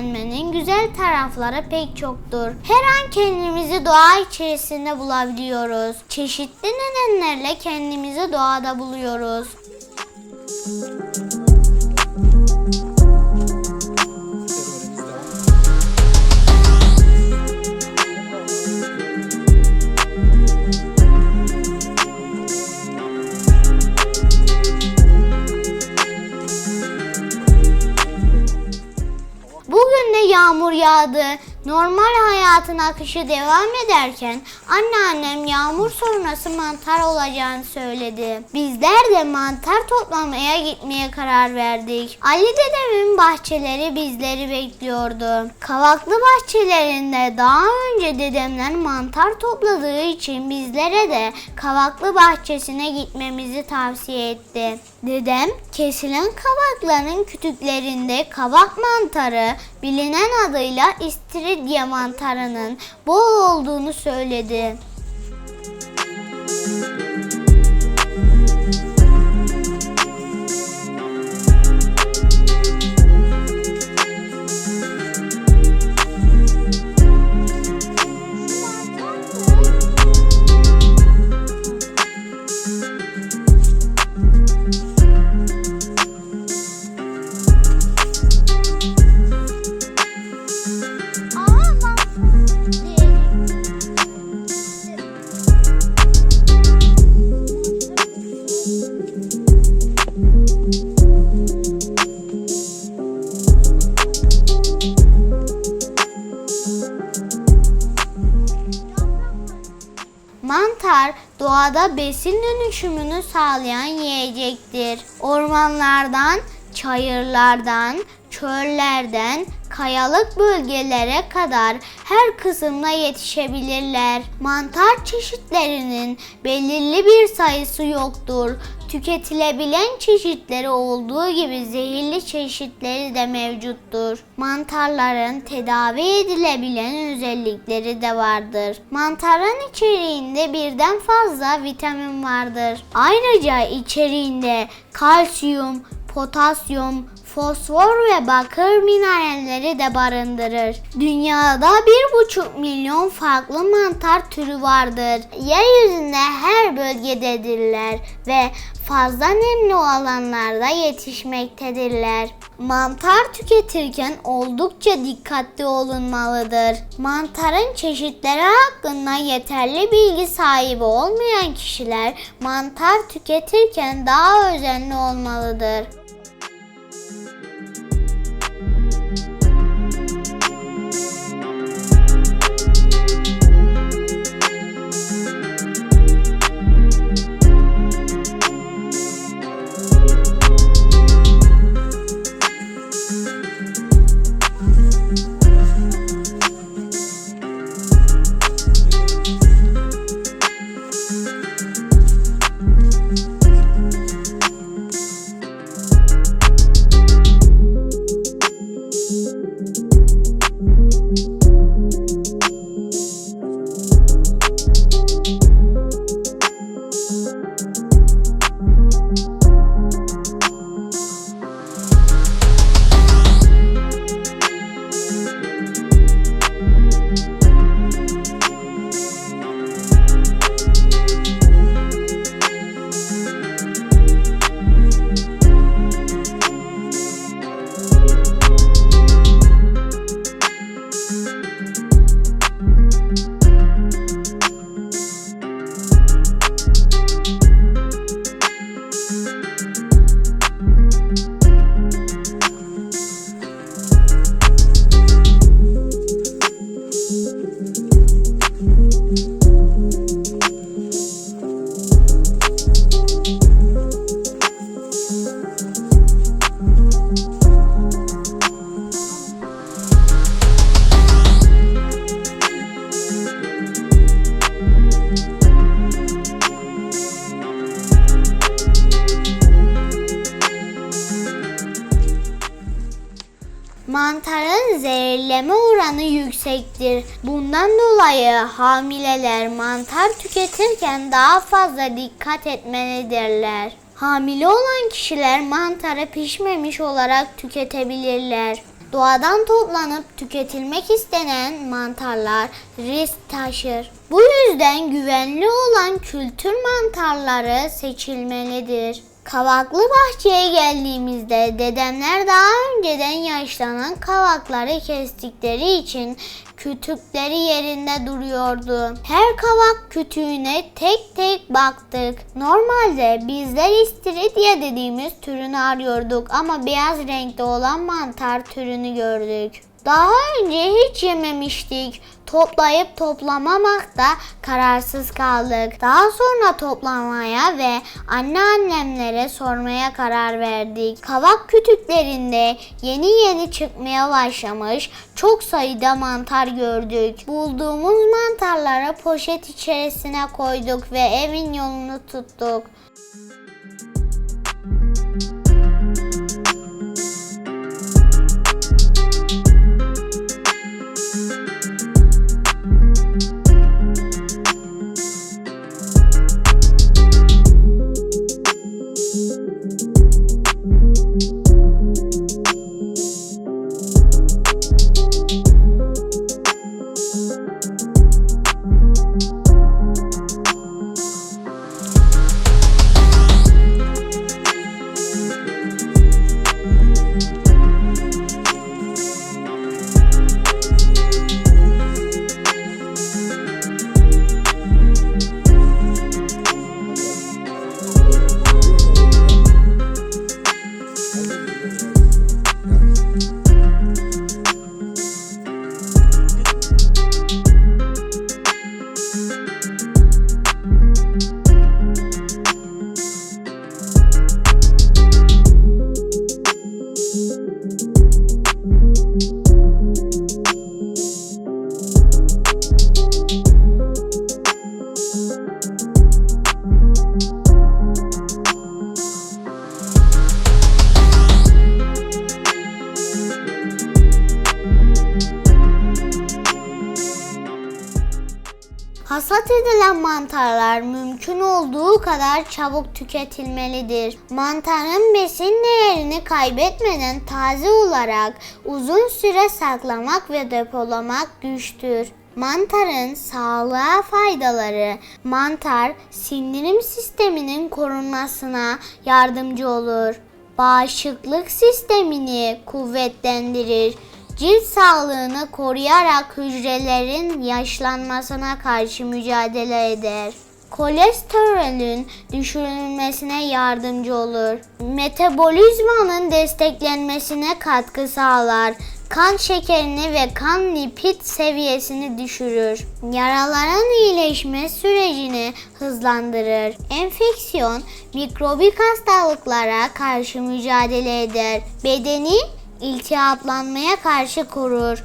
Ve dinlenmenin güzel tarafları pek çoktur. Her an kendimizi doğa içerisinde bulabiliyoruz. Çeşitli nedenlerle kendimizi doğada buluyoruz. Bugün yağdı. Normal hayatın akışı devam ederken anneannem yağmur sonrası mantar olacağını söyledi. Bizler de mantar toplamaya gitmeye karar verdik. Ali dedemin bahçeleri bizleri bekliyordu. Kavaklı bahçelerinde daha önce dedemler mantar topladığı için bizlere de Kavaklı bahçesine gitmemizi tavsiye etti. Dedem kesilen kavakların kütüklerinde kavak mantarı bilinen adıyla istiridye mantarının bol olduğunu söyledi. です。Mantar doğada besin dönüşümünü sağlayan yiyecektir. Ormanlardan, çayırlardan, çöllerden, kayalık bölgelere kadar her kısımda yetişebilirler. Mantar çeşitlerinin belirli bir sayısı yoktur. Tüketilebilen çeşitleri olduğu gibi zehirli çeşitleri de mevcuttur. Mantarların tedavi edilebilen özellikleri de vardır. Mantarın içeriğinde birden fazla vitamin vardır. Ayrıca içeriğinde kalsiyum, potasyum, fosfor ve bakır mineralleri de barındırır. Dünyada bir buçuk milyon farklı mantar türü vardır. Yeryüzünde her bölgededirler ve fazla nemli alanlarda yetişmektedirler. Mantar tüketirken oldukça dikkatli olunmalıdır. Mantarın çeşitleri hakkında yeterli bilgi sahibi olmayan kişiler mantar tüketirken daha özenli olmalıdır. Yüksektir. Bundan dolayı hamileler mantar tüketirken daha fazla dikkat etmelidirler. Hamile olan kişiler mantarı pişmemiş olarak tüketebilirler. Doğadan toplanıp tüketilmek istenen mantarlar risk taşır. Bu yüzden güvenli olan kültür mantarları seçilmelidir. Kavaklı bahçeye geldiğimizde dedemler daha önceden yaşlanan kavakları kestikleri için kütükleri yerinde duruyordu. Her kavak kütüğüne tek tek baktık. Normalde bizler istiridye dediğimiz türünü arıyorduk ama beyaz renkte olan mantar türünü gördük. Daha önce hiç yememiştik. Toplayıp toplamamakta kararsız kaldık. Daha sonra toplamaya ve anneannemlere sormaya karar verdik. Kavak kütüklerinde yeni yeni çıkmaya başlamış çok sayıda mantar gördük. Bulduğumuz mantarları poşet içerisine koyduk ve evin yolunu tuttuk. Hasat edilen mantarlar mümkün olduğu kadar çabuk tüketilmelidir. Mantarın besin değerini kaybetmeden taze olarak uzun süre saklamak ve depolamak güçtür. Mantarın sağlığa faydaları mantar sindirim sisteminin korunmasına yardımcı olur. Bağışıklık sistemini kuvvetlendirir cilt sağlığını koruyarak hücrelerin yaşlanmasına karşı mücadele eder. Kolesterolün düşürülmesine yardımcı olur. Metabolizmanın desteklenmesine katkı sağlar. Kan şekerini ve kan lipid seviyesini düşürür. Yaraların iyileşme sürecini hızlandırır. Enfeksiyon, mikrobik hastalıklara karşı mücadele eder. Bedeni iltihaplanmaya karşı korur.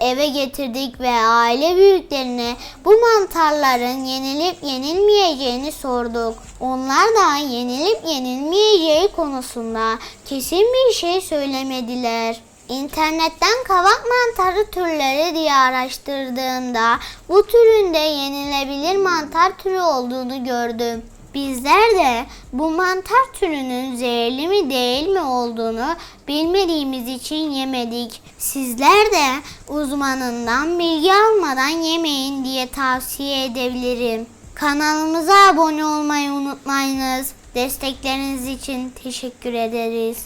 Eve getirdik ve aile büyüklerine bu mantarların yenilip yenilmeyeceğini sorduk. Onlar da yenilip yenilmeyeceği konusunda kesin bir şey söylemediler. İnternetten kavak mantarı türleri diye araştırdığımda bu türün de yenilebilir mantar türü olduğunu gördüm. Bizler de Bu mantar türünün zehirli mi değil mi olduğunu bilmediğimiz için yemedik. Sizler de uzmanından bilgi almadan yemeyin diye tavsiye edebilirim. Kanalımıza abone olmayı unutmayınız. Destekleriniz için teşekkür ederiz.